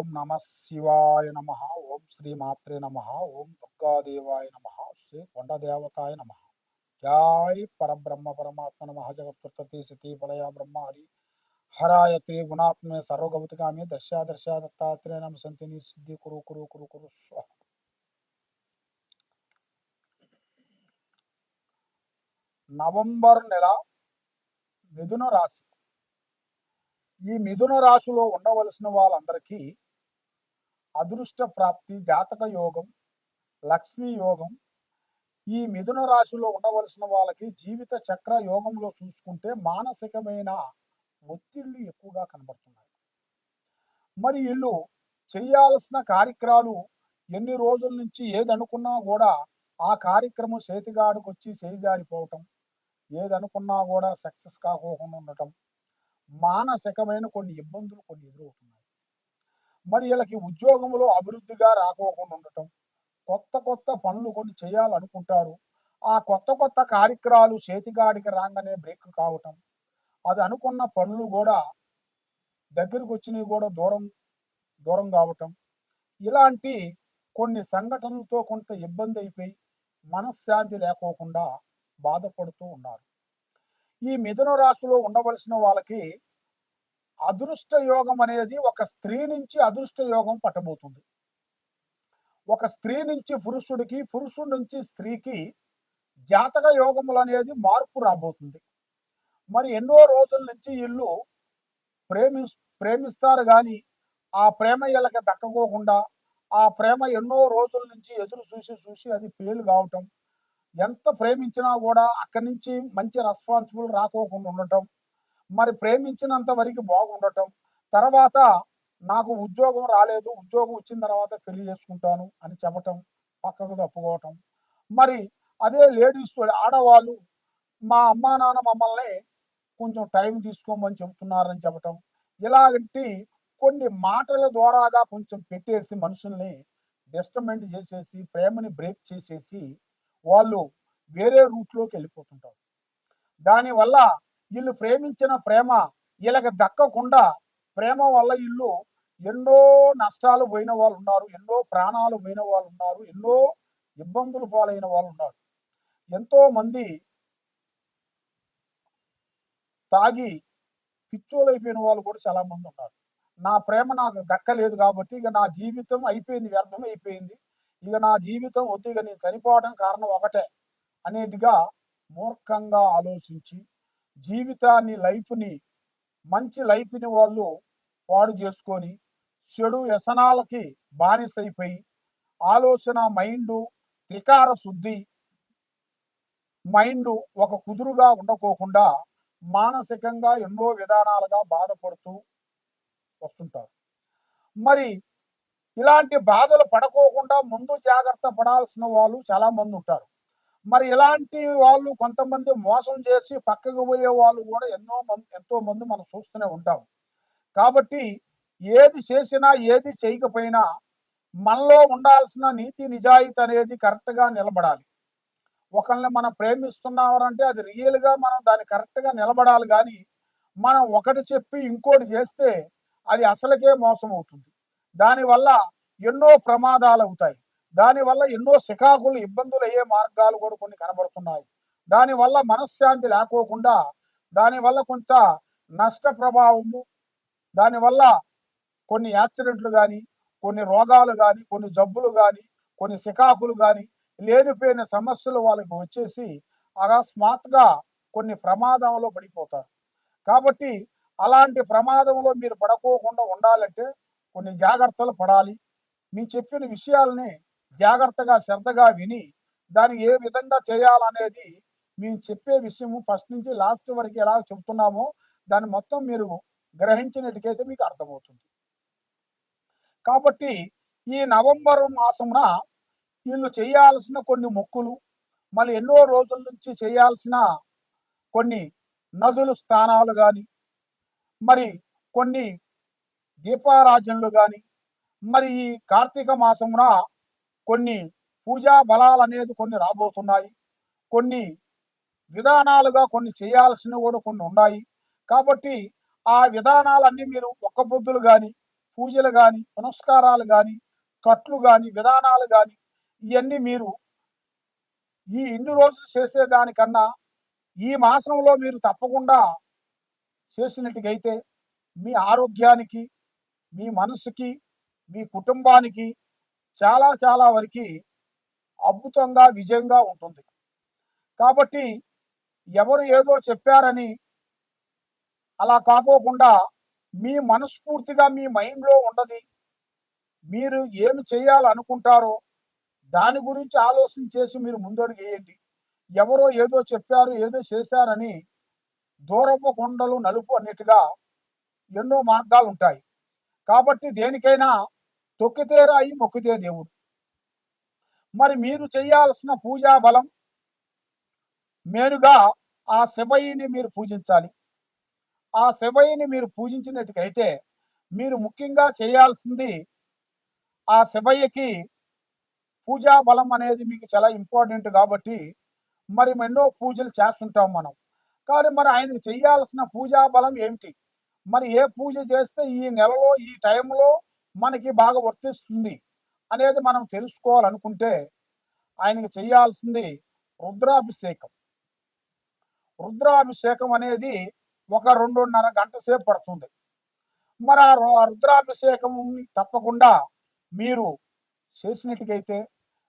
ఓం నమ శివాయ నమ ఓం శ్రీ మాత్రే నమ ఓం దుర్గాదేవాయ నమ శ్రీ కొండదేవతాయ నమ. జాయ్ పరబ్రహ్మ పరమాత్మ నమ జగత్కృతి సతీ ప్రళయ బ్రహ్మ హరి హరాయతే గుణాత్మే సర్వగౌతికామే దర్శా దర్శా దత్తాత్రేయ నమ సంతిని సిద్ధి కురు కురు కురు కురు స్వ నవంబర్ నెల మిథున రాశి. ఈ మిథున రాశిలో ఉండవలసిన వాళ్ళందరికీ అదృష్ట ప్రాప్తి జాతక యోగం లక్ష్మీ యోగం. ఈ మిథున రాశిలో ఉండవలసిన వాళ్ళకి జీవిత చక్ర యోగంలో చూసుకుంటే మానసికమైన ఒత్తిళ్ళు ఎక్కువగా కనబడుతున్నాయి. మరి వీళ్ళు చేయాల్సిన కార్యక్రమాలు ఎన్ని రోజుల నుంచి ఏదనుకున్నా కూడా ఆ కార్యక్రమం చేతిగాడికి వచ్చి చేజారిపోవటం ఏదనుకున్నా కూడా సక్సెస్ కాకోకుండా ఉండటం మానసికమైన కొన్ని ఇబ్బందులు కొన్ని ఎదురవుతున్నాయి. మరి వీళ్ళకి ఉద్యోగంలో అభివృద్ధిగా రాకోకుండా ఉండటం కొత్త కొత్త పనులు కొన్ని చేయాలనుకుంటారు. ఆ కొత్త కొత్త కార్యక్రమాలు చేతిగాడికి రాగానే బ్రేక్ కావటం అది అనుకున్న పనులు కూడా దగ్గరకు వచ్చినవి కూడా దూరం దూరం కావటం. ఇలాంటి కొన్ని సంఘటనలతో కొంత ఇబ్బంది అయిపోయి మనశ్శాంతి లేకోకుండా బాధపడుతూ ఉన్నారు. ఈ మిథున రాశిలో ఉండవలసిన వాళ్ళకి అదృష్ట యోగం అనేది ఒక స్త్రీ నుంచి అదృష్ట యోగం పట్టబోతుంది. ఒక స్త్రీ నుంచి పురుషుడికి పురుషుడి నుంచి స్త్రీకి జాతక యోగములు అనేది మార్పు రాబోతుంది. మరి ఎన్నో రోజుల నుంచి వీళ్ళు ప్రేమి ప్రేమిస్తారు కానీ ఆ ప్రేమ వీళ్ళకి దక్కకోకుండా ఆ ప్రేమ ఎన్నో రోజుల నుంచి ఎదురు చూసి చూసి అది ఫెయిల్ కావటం ఎంత ప్రేమించినా కూడా అక్కడి నుంచి మంచి రెస్పాన్సిబుల్ రాకోకుండా ఉండటం మరి ప్రేమించినంత వరకు బాగుండటం. తర్వాత నాకు ఉద్యోగం రాలేదు ఉద్యోగం వచ్చిన తర్వాత పెళ్ళి చేసుకుంటాను అని చెప్పటం పక్కకు తప్పుకోవటం. మరి అదే లేడీస్ ఆడవాళ్ళు మా అమ్మా నాన్న మమ్మల్ని కొంచెం టైం తీసుకోమని చెబుతున్నారని చెప్పటం. ఇలాంటి కొన్ని మాటల ద్వారాగా కొంచెం పెట్టేసి మనుషుల్ని డిస్టర్మెంట్ చేసేసి ప్రేమని బ్రేక్ చేసేసి వాళ్ళు వేరే రూట్లోకి వెళ్ళిపోతుంటారు. దానివల్ల వీళ్ళు ప్రేమించిన ప్రేమ వీళ్ళకి దక్కకుండా ప్రేమ వల్ల వీళ్ళు ఎన్నో నష్టాలు పోయిన వాళ్ళు ఉన్నారు ఎన్నో ప్రాణాలు పోయిన వాళ్ళు ఉన్నారు ఎన్నో ఇబ్బందులు పాలైన వాళ్ళు ఉన్నారు. ఎంతో మంది తాగి పిచ్చోలైపోయిన వాళ్ళు కూడా చాలా మంది ఉన్నారు. నా ప్రేమ నాకు దక్కలేదు కాబట్టి ఇక నా జీవితం అయిపోయింది వ్యర్థం అయిపోయింది. ఇక నా జీవితం వద్దు ఇక నేను చనిపోవడం కారణం ఒకటే అనేటిగా మూర్ఖంగా ఆలోచించి జీవితాన్ని లైఫ్ని మంచి లైఫ్ని వాళ్ళు పాడు చేసుకొని చెడు వ్యసనాలకి బానిసైపోయి ఆలోచన మైండు త్రికార శుద్ధి మైండ్ ఒక కుదురుగా ఉండకోకుండా మానసికంగా ఎన్నో విధానాలుగా బాధపడుతూ వస్తుంటారు. మరి ఇలాంటి బాధలు పడకోకుండా ముందు జాగ్రత్త పడాల్సిన వాళ్ళు చాలా మంది ఉంటారు. మరి ఇలాంటి వాళ్ళు కొంతమంది మోసం చేసి పక్కకు పోయే వాళ్ళు కూడా ఎన్నో మంది ఎంతో మంది మనం చూస్తూనే ఉంటాం. కాబట్టి ఏది చేసినా ఏది చేయకపోయినా మనలో ఉండాల్సిన నీతి నిజాయితీ అనేది కరెక్ట్గా నిలబడాలి. ఒకరిని మనం ప్రేమిస్తున్నామంటే అది రియల్గా మనం దాన్ని కరెక్ట్గా నిలబడాలి కానీ మనం ఒకటి చెప్పి ఇంకోటి చేస్తే అది అసలుకే మోసం అవుతుంది దానివల్ల ఎన్నో ప్రమాదాలు అవుతాయి దానివల్ల ఎన్నో శికాకులు ఇబ్బందులు అయ్యే మార్గాలు కూడా కొన్ని కనబడుతున్నాయి. దానివల్ల మనశ్శాంతి లేకోకుండా దానివల్ల కొంత నష్ట ప్రభావము దానివల్ల కొన్ని యాక్సిడెంట్లు కానీ కొన్ని రోగాలు కానీ కొన్ని జబ్బులు కానీ కొన్ని శికాకులు కానీ లేనిపోయిన సమస్యలు వాళ్ళకి వచ్చేసి అకస్మాత్గా కొన్ని ప్రమాదంలో పడిపోతారు. కాబట్టి అలాంటి ప్రమాదంలో మీరు పడకోకుండా ఉండాలంటే కొన్ని జాగ్రత్తలు పడాలి. మీ చెప్పిన విషయాలని జాగ్రత్తగా శ్రద్ధగా విని దాన్ని ఏ విధంగా చేయాలనేది మేము చెప్పే విషయము ఫస్ట్ నుంచి లాస్ట్ వరకు ఎలా చెప్తున్నామో దాన్ని మొత్తం మీరు గ్రహించినట్టుకైతే మీకు అర్థమవుతుంది. కాబట్టి ఈ నవంబర్ మాసమున వీళ్ళు చేయాల్సిన కొన్ని మొక్కులు మళ్ళీ ఎన్నో రోజుల నుంచి చేయాల్సిన కొన్ని నదులు స్థానాలు కానీ మరి కొన్ని దీపారాజనలు కానీ మరి ఈ కార్తీక మాసమున కొన్ని పూజా బలాలు అనేది కొన్ని రాబోతున్నాయి. కొన్ని విధానాలుగా కొన్ని చేయాల్సినవి కూడా కొన్ని ఉన్నాయి. కాబట్టి ఆ విధానాలన్నీ మీరు ఒక్క బుద్ధులు కానీ పూజలు కానీ పునస్కారాలు కానీ కట్లు కానీ విధానాలు కానీ ఇవన్నీ మీరు ఈ ఇన్ని రోజులు చేసేదానికన్నా ఈ మాసంలో మీరు తప్పకుండా చేసినట్టుగైతే మీ ఆరోగ్యానికి మీ మనసుకి మీ కుటుంబానికి చాలా చాలా వరకు అద్భుతంగా విజయంగా ఉంటుంది. కాబట్టి ఎవరు ఏదో చెప్పారని అలా కాకోకుండా మీ మనస్ఫూర్తిగా మీ మైండ్లో ఉండదు. మీరు ఏమి చేయాలనుకుంటారో దాని గురించి ఆలోచన చేసి మీరు ముందడుగు వేయండి ఎవరో ఏదో చెప్పారు ఏదో చేశారని దూరపు కొండలు నలుపు అన్నట్టుగా ఎన్నో మార్గాలు ఉంటాయి కాబట్టి దేనికైనా తొక్కితే రాయి మొక్కితే దేవుడు. మరి మీరు చేయాల్సిన పూజా బలం మేరుగా ఆ శివయ్యని మీరు పూజించాలి. ఆ శివయ్యని మీరు పూజించినట్టుకైతే మీరు ముఖ్యంగా చేయాల్సింది ఆ శివయ్యకి పూజా బలం అనేది మీకు చాలా ఇంపార్టెంట్ కాబట్టి మరి ఎన్నో పూజలు చేస్తుంటాం మనం. కానీ మరి ఆయనకి చేయాల్సిన పూజా బలం ఏమిటి? మరి ఏ పూజ చేస్తే ఈ నెలలో ఈ టైంలో మనకి బాగా వర్తిస్తుంది అనేది మనం తెలుసుకోవాలనుకుంటే ఆయనకి చేయాల్సింది రుద్రాభిషేకం. రుద్రాభిషేకం అనేది ఒక రెండున్నర గంట సేపు పడుతుంది. మరి ఆ రుద్రాభిషేకం తప్పకుండా మీరు చేసినట్టుకైతే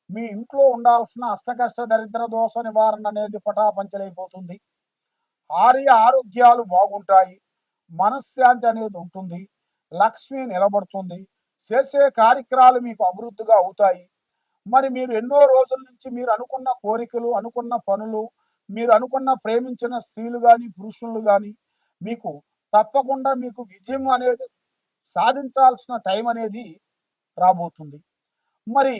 మీ ఇంట్లో ఉండాల్సిన అష్టకష్ట దరిద్ర దోష నివారణ అనేది పటాపంచలైపోతుంది. ఆర్య ఆరోగ్యాలు బాగుంటాయి. మనశ్శాంతి అనేది ఉంటుంది. లక్ష్మి నిలబడుతుంది. చేసే కార్యక్రమాలు మీకు అభివృద్ధిగా అవుతాయి. మరి మీరు ఎన్నో రోజుల నుంచి మీరు అనుకున్న కోరికలు అనుకున్న పనులు మీరు అనుకున్న ప్రేమించిన స్త్రీలు కానీ పురుషులు కానీ మీకు తప్పకుండా మీకు విజయం అనేది సాధించాల్సిన టైం అనేది రాబోతుంది. మరి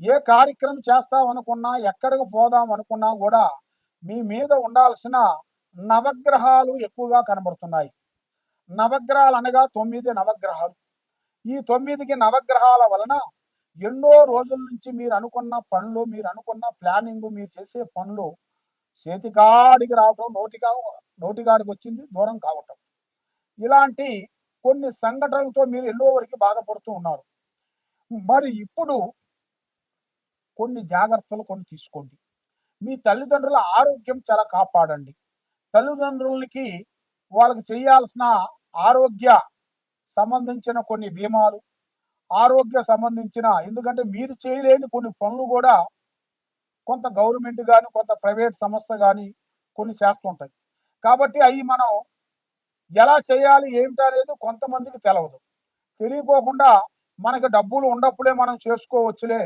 ఏ కార్యక్రమం చేస్తాం అనుకున్నా ఎక్కడికి పోదాం అనుకున్నా కూడా మీ మీద ఉండాల్సిన నవగ్రహాలు ఎక్కువగా కనబడుతున్నాయి. నవగ్రహాలు అనగా తొమ్మిది నవగ్రహాలు. ఈ తొమ్మిదికి నవగ్రహాల వలన ఎన్నో రోజుల నుంచి మీరు అనుకున్న పనులు మీరు అనుకున్న ప్లానింగ్ మీరు చేసే పనులు చేతికాడికి రావటం నోటిగా నోటిగాడికి వచ్చింది దూరం కావటం. ఇలాంటి కొన్ని సంఘటనలతో మీరు ఎన్నో వరకు బాధపడుతూ ఉన్నారు. మరి ఇప్పుడు కొన్ని జాగ్రత్తలు కొన్ని తీసుకోండి. మీ తల్లిదండ్రుల ఆరోగ్యం చాలా కాపాడండి. తల్లిదండ్రులకి వాళ్ళకి చేయాల్సిన ఆరోగ్య సంబంధించిన కొన్ని బీమాలు ఆరోగ్య సంబంధించిన ఎందుకంటే మీరు చేయలేని కొన్ని పనులు కూడా కొంత గవర్నమెంట్ కానీ కొంత ప్రైవేట్ సంస్థ కానీ కొన్ని చేస్తుంటాయి. కాబట్టి అవి మనం ఎలా చేయాలి ఏమిటనేది కొంతమందికి తెలవదు. తెలియకోకుండా మనకి డబ్బులు ఉన్నప్పుడే మనం చేసుకోవచ్చులే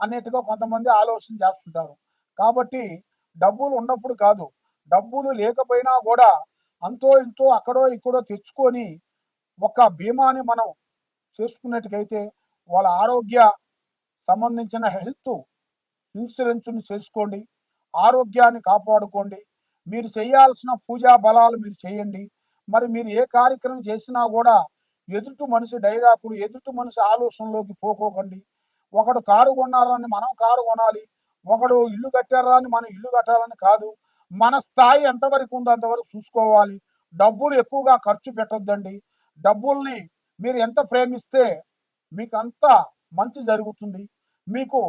అన్నట్టుగా కొంతమంది ఆలోచన చేస్తుంటారు. కాబట్టి డబ్బులు ఉన్నప్పుడు కాదు డబ్బులు లేకపోయినా కూడా అంతో ఇంతో అక్కడో ఇక్కడో తెచ్చుకొని ఒక బీమాని మనం చేసుకున్నట్టుకైతే వాళ్ళ ఆరోగ్య సంబంధించిన హెల్త్ ఇన్సూరెన్స్ని చేసుకోండి ఆరోగ్యాన్ని కాపాడుకోండి. మీరు చేయాల్సిన పూజా బలాలు మీరు చేయండి. మరి మీరు ఏ కార్యక్రమం చేసినా కూడా ఎదుటి మనిషి డైరాకులు ఎదుటి మనిషి ఆలోచనలోకి పోకోకండి. ఒకడు కారు కొన్నారని మనం కారు కొనాలి ఒకడు ఇల్లు కట్టారా అని మనం ఇల్లు కట్టాలని కాదు. మన స్థాయి ఎంతవరకు ఉందో అంతవరకు చూసుకోవాలి. డబ్బులు ఎక్కువగా ఖర్చు పెట్టొద్దండి. డబ్బుల్ని మీరు ఎంత ప్రేమిస్తే మీకు అంత మంచి జరుగుతుంది. మీకు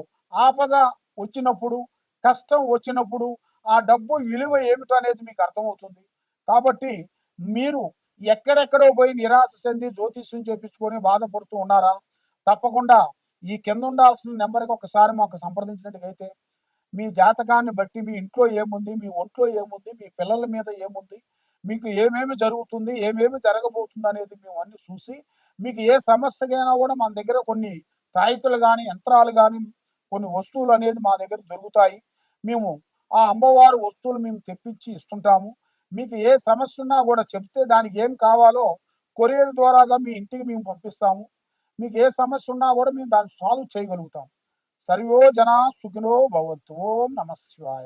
ఆపద వచ్చినప్పుడు కష్టం వచ్చినప్పుడు ఆ డబ్బు విలువ ఏమిటో అనేది మీకు అర్థమవుతుంది. కాబట్టి మీరు ఎక్కడెక్కడో పోయి నిరాశ చెంది జ్యోతిష్యం చేపించుకొని బాధపడుతూ ఉన్నారా? తప్పకుండా ఈ కింద ఉండాల్సిన నెంబర్కి ఒకసారి మాకు సంప్రదించినట్టుగైతే మీ జాతకాన్ని బట్టి మీ ఇంట్లో ఏముంది మీ ఒంట్లో ఏముంది మీ పిల్లల మీద ఏముంది మీకు ఏమేమి జరుగుతుంది ఏమేమి జరగబోతుంది అనేది మేము అన్ని చూసి మీకు ఏ సమస్యకైనా కూడా మన దగ్గర కొన్ని తాయితులు కానీ యంత్రాలు కానీ కొన్ని వస్తువులు అనేది మా దగ్గర దొరుకుతాయి. మేము ఆ అమ్మవారు వస్తువులు మేము తెప్పించి ఇస్తుంటాము. మీకు ఏ సమస్య ఉన్నా కూడా చెప్తే దానికి ఏం కావాలో కొరియర్ ద్వారాగా మీ ఇంటికి మేము పంపిస్తాము. మీకు ఏ సమస్య ఉన్నా కూడా మేము దాన్ని సాల్వ్ చేయగలుగుతాం. సర్వో జన సుఖినో భవంతు. ఓం నమ శివాయ.